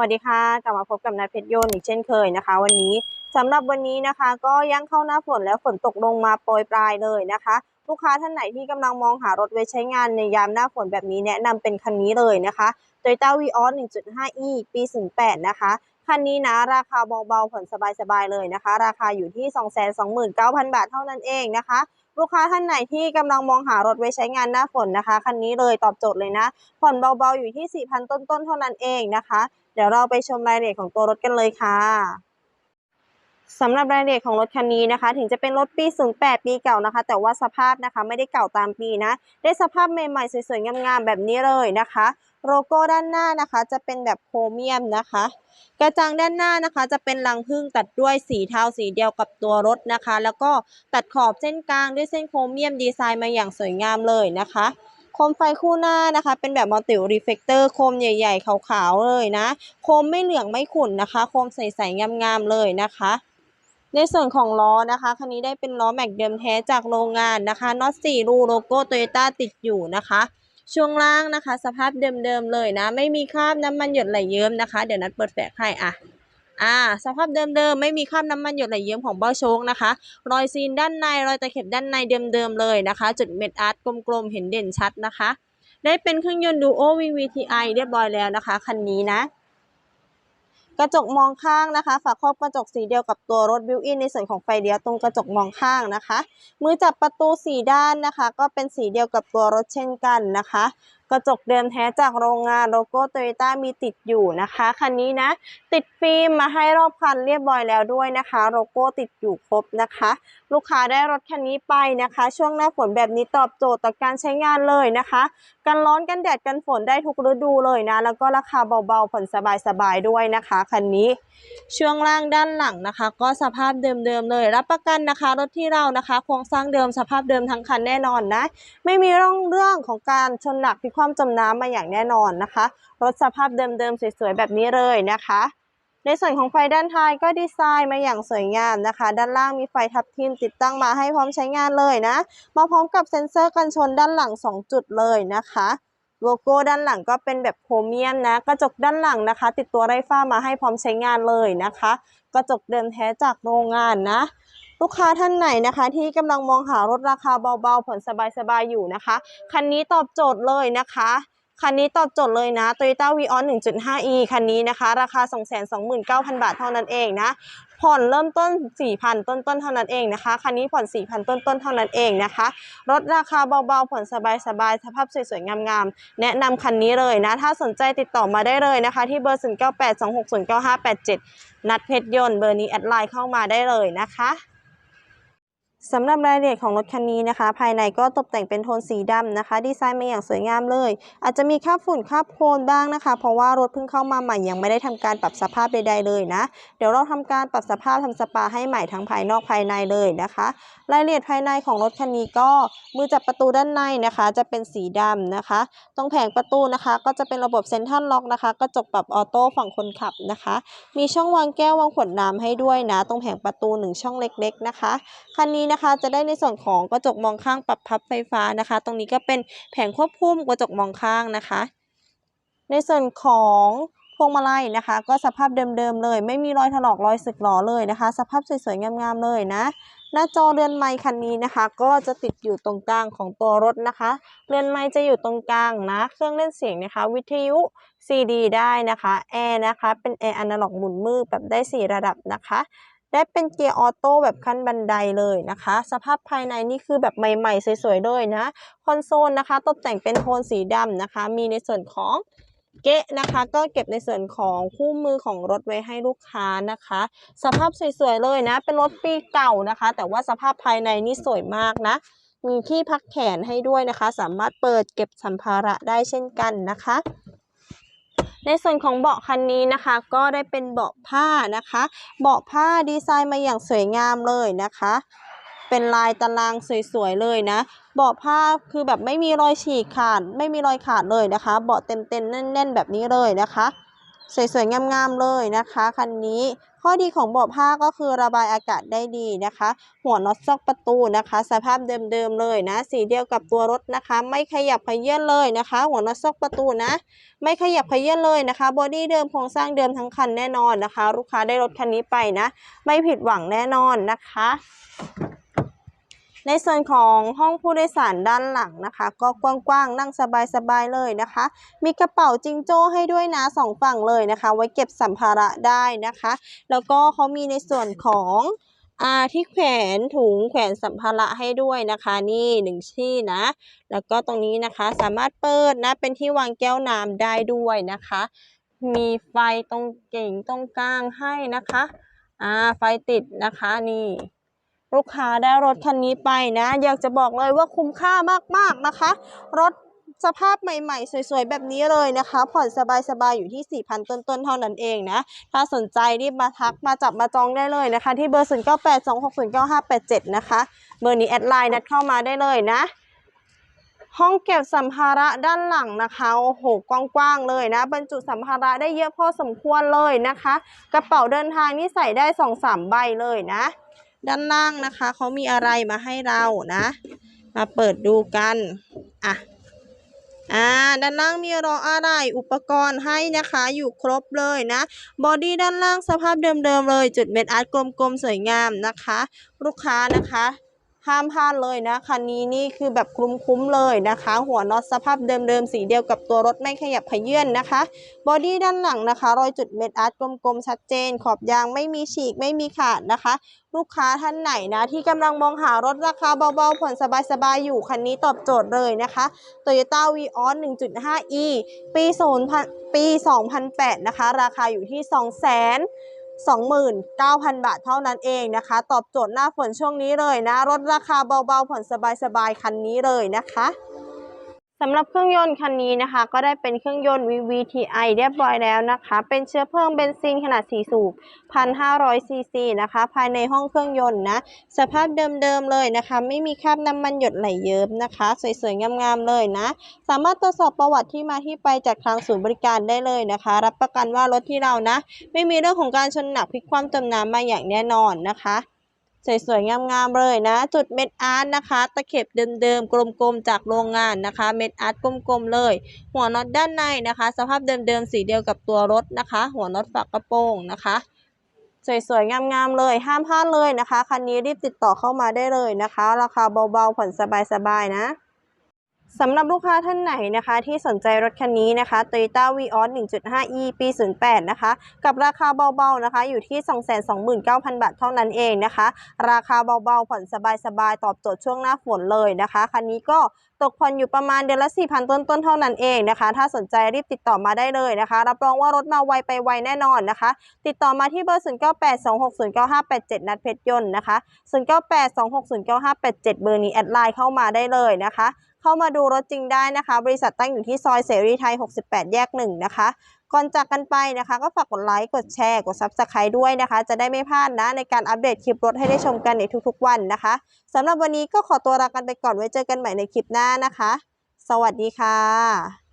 วัสดีค่ะ กลับมาพบกับนายเพชรโยนอีกเช่นเคยนะคะ วันนี้สำหรับวันนี้นะคะ ก็ยังเข้าหน้าฝนแล้วฝนตกลงมาโปรยปลายเลยนะคะ ลูกค้าท่านไหนที่กำลังมองหารถไว้ใช้งานในยามหน้าฝนแบบนี้แนะนำเป็นคันนี้เลยนะคะ Toyota Vios 1.5e ปี 08 นะคะ คันนี้นะราคาเบาๆผ่อนสบายๆเลยนะคะ ราคาอยู่ที่ 229,000 บาทเท่านั้นเองนะคะ ลูกค้าท่านไหนที่กำลังมองหารถไว้ใช้งานหน้าฝนนะคะคันนี้เลยตอบโจทย์เลยนะ ผ่อนเบาๆอยู่ที่ 4,000 ต้นๆเท่านั้นเองนะคะ เดี๋ยวเราไปชมรายละเอียดของตัวรถกันเลยค่ะ สำหรับรายละเอียดของรถคันนี้นะคะ ถึงจะเป็นรถปี 08 ปีเก่านะคะ แต่ว่าสภาพนะคะไม่ได้เก่าตามปีนะ ได้สภาพใหม่ๆ สวยๆ งามๆ แบบนี้เลยนะคะ โลโก้ด้านหน้านะคะจะเป็นแบบโครเมียมนะคะ กระจังด้านหน้านะคะ จะเป็นรังผึ้งตัดด้วยสีเทาสีเดียวกับตัวรถนะคะ แล้วก็ตัดขอบเส้นกลางด้วยเส้นโครเมียมดีไซน์มาอย่างสวยงามเลยนะคะโคมไฟคู่หน้านะคะ เป็นแบบมัลติรีเฟกเตอร์โคมใหญ่ ๆ ขาวๆเลยนะ โคมไม่เหลืองไม่ขุ่นนะคะ โคมใสๆงามๆเลยนะคะ ในส่วนของล้อนะคะคันนี้ได้เป็นล้อแม็กเดิมแท้จากโรงงานนะคะน็อต4รูโลโก้โตโยต้าติดอยู่นะคะ ช่วงล่างนะคะ สภาพเดิมๆเลยนะ ไม่มีคราบน้ำมันหยดไหลเยิ้มนะคะ เดี๋ยวนัดเปิดแฟลชให้อะอ่าสภาพเดิมๆไม่มีคราบน้ำมันหยดไหลเยิ้มของเบ้าโชคนะคะ รอยซีนด้านในรอยตะเข็บด้านในเดิมๆเลยนะคะ จุดเม็ดอาร์ตกลมๆเห็นเด่นชัดนะคะ ได้เป็นเครื่องยนต์ดูโอ VVTi เรียบร้อยแล้วนะคะคันนี้นะ กระจกมองข้างนะคะฝาครอบกระจกสีเดียวกับตัวรถบิวอินในส่วนของไฟเลี้ยวตรงกระจกมองข้างนะคะ มือจับประตูสีด้านนะคะ ก็เป็นสีเดียวกับตัวรถเช่นกันนะคะ กระจกเดิมแท้จากโรงงานโลโก้โตโยต้ามีติดอยู่นะคะคันนี้นะ ติดฟิล์มมาให้รอบคันเรียบร้อยแล้วด้วยนะคะโลโก้ติดอยู่ครบนะคะ ลูกค้าได้รถคันนี้ไปนะคะ ช่วงหน้าฝนแบบนี้ตอบโจทย์ต่อการใช้งานเลยนะคะ กันร้อนกันแดดกันฝนได้ทุกฤดูเลยนะ แล้วก็ราคาเบาๆผ่อนสบายๆด้วยนะคะคันนี้ช่วงล่างด้านหลังนะคะ ก็สภาพเดิมๆเลย รับประกันนะคะรถที่เรานะคะ โครงสร้างเดิมสภาพเดิมทั้งคันแน่นอนนะ ไม่มีร่องเรื่องของการชนหนักพิความจมน้ำมาอย่างแน่นอนนะคะ รถสภาพเดิมๆสวยๆแบบนี้เลยนะคะ ในส่วนของไฟด้านท้ายก็ดีไซน์มาอย่างสวยงามนะคะ ด้านล่างมีไฟทับทิมติดตั้งมาให้พร้อมใช้งานเลยนะ มาพร้อมกับเซ็นเซอร์กันชนด้านหลัง 2 จุดเลยนะคะโลโก้ด้านหลังก็เป็นแบบโครเมียมนะ กระจกด้านหลังนะคะ ติดตัวไรฟ้ามาให้พร้อมใช้งานเลยนะคะ กระจกเดิมแท้จากโรงงานนะ ลูกค้าท่านไหนนะคะ ที่กำลังมองหารถราคาเบาๆผ่อนสบายๆอยู่นะคะ คันนี้ตอบโจทย์เลยนะคะ คันนี้ตอบโจทย์เลยนะ Toyota Vios 1.5e คันนี้นะคะ ราคา 229,000 บาทเท่านั้นเองนะ ผ่อนเริ่มต้น 4,000 ต้นๆเท่านั้นเองนะคะ คันนี้ผ่อน 4,000 ต้นๆเท่านั้นเองนะคะ รถราคาเบาๆ ผ่อนสบายๆ สภาพสวยๆ งามๆ แนะนำคันนี้เลยนะ ถ้าสนใจติดต่อมาได้เลยนะคะ ที่เบอร์ 0982609587 นัดเพชรยนต์เบอร์นี้แอดไลน์เข้ามาได้เลยนะคะ สำหรับรายละเอียดของรถคันนี้นะคะ ภายในก็ตกแต่งเป็นโทนสีดำนะคะ ดีไซน์มาอย่างสวยงามเลย อาจจะมีคราบฝุ่นคราบโคลนบ้างนะคะ เพราะว่ารถเพิ่งเข้ามาใหม่ยังไม่ได้ทำการปรับสภาพใดๆเลยนะ เดี๋ยวเราทำการปรับสภาพทำสปาให้ใหม่ทั้งภายนอกภายในเลยนะคะ รายละเอียดภายในของรถคันนี้ก็มือจับประตูด้านในนะคะ จะเป็นสีดำนะคะ ตรงแผงประตูนะคะ ก็จะเป็นระบบเซ็นทรัลล็อกนะคะกระจกปรับออโต้ฝั่งคนขับนะคะ มีช่องวางแก้ววางขวดน้ำให้ด้วยนะ ตรงแผงประตูหนึ่งช่องเล็ก ๆ นะคะคันนี้นะคะจะได้ในส่วนของกระจกมองข้างปรับพับไฟฟ้านะคะ ตรงนี้ก็เป็นแผงควบคุมกระจกมองข้างนะคะ ในส่วนของพวงมาลัยนะคะ ก็สภาพเดิมๆเลย ไม่มีรอยถลอกรอยสึกหรอเลยนะคะ สภาพสวยๆงามๆเลยนะหน้าจอเรือนไม้คันนี้นะคะ ก็จะติดอยู่ตรงกลางของตัวรถนะคะ เรือนไม้จะอยู่ตรงกลางนะ เครื่องเล่นเสียงนะคะ วิทยุ CD ได้นะคะแอร์นะคะ เป็นแอร์อนาล็อกหมุนมือแบบได้ 4 ระดับนะคะ ได้เป็นเกียร์ออโต้แบบขั้นบันไดเลยนะคะ สภาพภายในนี่คือแบบใหม่ๆ สวยๆเลยนะ คอนโซลนะคะ ตกแต่งเป็นโทนสีดำนะคะ มีในส่วนของเกะนะคะ ก็เก็บในส่วนของคู่มือของรถไว้ให้ลูกค้านะคะ สภาพสวยๆเลยนะ เป็นรถปีเก่านะคะ แต่ว่าสภาพภายในนี่สวยมากนะ มีที่พักแขนให้ด้วยนะคะ สามารถเปิดเก็บสัมภาระได้เช่นกันนะคะ ในส่วนของเบาะคันนี้นะคะ ก็ได้เป็นเบาะผ้านะคะ เบาะผ้าดีไซน์มาอย่างสวยงามเลยนะคะ เป็นลายตารางสวยๆเลยนะเบาะผ้าคือแบบไม่มีรอยฉีกขาด ไม่มีรอยขาดเลยนะคะ เบาะเต็มๆแน่น ๆ แบบนี้เลยนะคะ สวยๆงามๆเลยนะคะคันนี้ ข้อดีของเบาะผ้าก็คือระบายอากาศได้ดีนะคะ หัวน็อตซอกประตูนะคะ สภาพเดิมๆเลยนะ สีเดียวกับตัวรถนะคะ ไม่ขยับขยื่นเลยนะคะ หัวน็อตซอกประตูนะ ไม่ขยับขยื่นเลยนะคะบอดี้เดิมโครงสร้างเดิมทั้งคันแน่นอนนะคะ ลูกค้าได้รถคันนี้ไปนะ ไม่ผิดหวังแน่นอนนะคะ ในส่วนของห้องผู้โดยสารด้านหลังนะคะ ก็กว้างๆนั่งสบายๆเลยนะคะ มีกระเป๋าจิงโจ้ให้ด้วยนะสองฝั่งเลยนะคะ ไว้เก็บสัมภาระได้นะคะ แล้วก็เขามีในส่วนของอ่าที่แขวนถุงแขวนสัมภาระให้ด้วยนะคะ นี่หนึ่งที่นะ แล้วก็ตรงนี้นะคะสามารถเปิดนะเป็นที่วางแก้วน้ำได้ด้วยนะคะ มีไฟตรงเก่งตรงกลางให้นะคะอ่าไฟติดนะคะนี่ ลูกค้าได้รถคันนี้ไปนะ อยากจะบอกเลยว่าคุ้มค่ามากๆนะคะ รถสภาพใหม่ๆ สวยๆ แบบนี้เลยนะคะ ผ่อนสบายๆ อยู่ที่ 4,000 ต้นๆ เท่านั้นเองนะ ถ้าสนใจรีบมาทักมาจับมาจองได้เลยนะคะ ที่เบอร์ 0982609587 นะคะ เบอร์นี้แอดไลน์นัดเข้ามาได้เลยนะ ห้องเก็บสัมภาระด้านหลังนะคะโอ้โหกว้างๆเลยนะ บรรจุสัมภาระได้เยอะพอสมควรเลยนะคะ กระเป๋าเดินทางนี่ใส่ได้สองสามใบเลยนะ ด้านล่างนะคะเขามีอะไรมาให้เรานะ มาเปิดดูกันอะอ่าด้านล่างมีรออะไรอุปกรณ์ให้นะคะอยู่ครบเลยนะบอดี้ด้านล่างสภาพเดิมๆเลย จุดเม็ดอาร์ตกลมๆสวยงามนะคะ ลูกค้านะคะ ห้ามพลาดเลยนะคันนี้นี่คือแบบคุ้มๆเลยนะคะ หัวน็อตสภาพเดิมๆสีเดียวกับตัวรถไม่ขยับขยื่นนะคะบอดี้ด้านหลังนะคะ รอยจุดเม็ดอาร์ตกลมๆชัดเจน ขอบยางไม่มีฉีกไม่มีขาดนะคะ ลูกค้าท่านไหนนะ ที่กำลังมองหารถราคาเบาๆผ่อนสบายๆอยู่คันนี้ตอบโจทย์เลยนะคะ Toyota Vios 1.5e ปี 0 ปี 2008 นะคะ ราคาอยู่ที่2 2 9 0 0 0 บาทเท่านั้นเองนะคะ ตอบโจทย์หน้าฝนช่วงนี้เลยนะลดราคาเบาๆผ่อนสบายๆคันนี้เลยนะคะ สำหรับเครื่องยนต์คันนี้นะคะ ก็ได้เป็นเครื่องยนต์ VVTi เรียบร้อยแล้วนะคะ เป็นเชื้อเพลิงเบนซินขนาด 4 สูบ 1,500 ซีซีนะคะ ภายในห้องเครื่องยนต์นะ สภาพเดิมๆเลยนะคะ ไม่มีคราบน้ำมันหยดไหลเยิ้มนะคะ สวยๆ งามๆ เลยนะ สามารถตรวจสอบประวัติที่มาที่ไปจากทางศูนย์บริการได้เลยนะคะ รับประกันว่ารถที่เรานะ ไม่มีเรื่องของการชนหนักพลิกคว่ำจมน้ำมาอย่างแน่นอนนะคะ สวยๆงามๆเลยนะ จุดเม็ดอาร์ตนะคะ ตะเข็บเดิมๆกลมๆจากโรงงานนะคะ เม็ดอาร์ตกลมๆเลย หัวน็อตด้านในนะคะ สภาพเดิมๆสีเดียวกับตัวรถนะคะ หัวน็อตฝากระโปรงนะคะสวยๆ งามๆ เลย ห้ามพลาดเลยนะคะ คันนี้รีบติดต่อเข้ามาได้เลยนะคะ ราคาเบาๆ ผ่อนสบายๆ นะ สำหรับลูกค้าท่านไหนนะคะที่สนใจรถคันนี้นะคะ Toyota Vios 1.5e ปี 08 นะคะ กับราคาเบาๆนะคะ อยู่ที่ 229,000 บาทเท่านั้นเองนะคะ ราคาเบาๆ ผ่อนสบายๆ ตอบโจทย์ช่วงหน้าฝนเลยนะคะ คันนี้ก็ตกผ่อนอยู่ประมาณเดือนละ 4,000 ต้นๆ เท่านั้นเองนะคะ ถ้าสนใจรีบติดต่อมาได้เลยนะคะ รับรองว่ารถมาไวไปไวแน่นอนนะคะ ติดต่อมาที่เบอร์ 0982609587 นัดเพชรยนต์นะคะ 0982609587 เบอร์นี้แอดไลน์เข้ามาได้เลยนะคะ เข้ามาดูรถจริงได้นะคะ บริษัทตั้งอยู่ที่ซอยเสรีไทย 68 แยก 1 นะคะ ก่อนจากกันไปนะคะ ก็ฝากกดไลค์ กดแชร์ กด Subscribe ด้วยนะคะ จะได้ไม่พลาดนะ ในการอัปเดตคลิปรถให้ได้ชมกันในทุกๆวันนะคะสำหรับวันนี้ก็ขอตัวลากันไปก่อนไว้เจอกันใหม่ในคลิปหน้านะคะ สวัสดีค่ะ